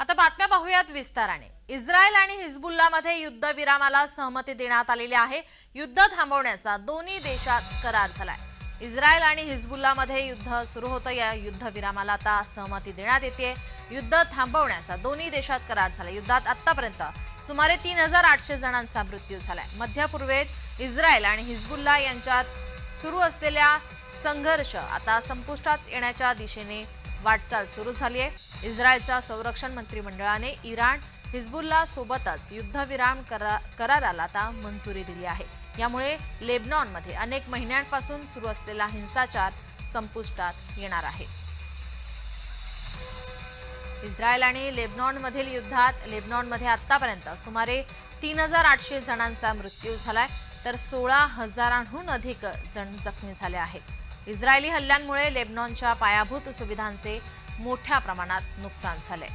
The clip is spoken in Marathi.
आता बातम्या पाहूयात विस्ताराने. इस्रायल आणि हिजबुल्लामध्ये युद्धविरामाला सहमती देण्यात आलेली आहे. युद्ध थांबवण्याचा दोन्ही देशात करार झालाय. इस्रायल आणि हिजबुल्लामध्ये युद्ध सुरू होतं. या युद्धविरामाला आता सहमती देण्यात येते. युद्ध थांबवण्याचा दोन्ही देशात करार झाला युद्धात आतापर्यंत सुमारे तीन हजार आठशे जणांचा मृत्यू झालाय. मध्य पूर्वेत इस्रायल आणि हिजबुल्ला यांच्यात सुरू असलेल्या संघर्ष आता संपुष्टात येण्याच्या दिशेने वाटचाल सुरू झाली आहे. इस्रायलच्या संरक्षण मंत्रिमंडळाने इराण हिजबुल्ला सोबतच युद्धविराम करा कराराला आता मंजुरी दिली आहे. यामुळे लेबनॉनमध्ये अनेक महिन्यांपासून सुरू असलेला हिंसाचार संपुष्टात येणार आहे. इस्रायल आणि लेबनॉनमधील युद्धात लेबनॉनमध्ये आतापर्यंत सुमारे तीन हजार आठशे जणांचा मृत्यू झालाय तर सोळा हजारांहून अधिक जण जखमी झाले आहेत. इस्रायली हल्ल्यांमुळे लेबनॉनच्या पायाभूत सुविधांचे मोठ्या प्रमाणात नुकसान झाले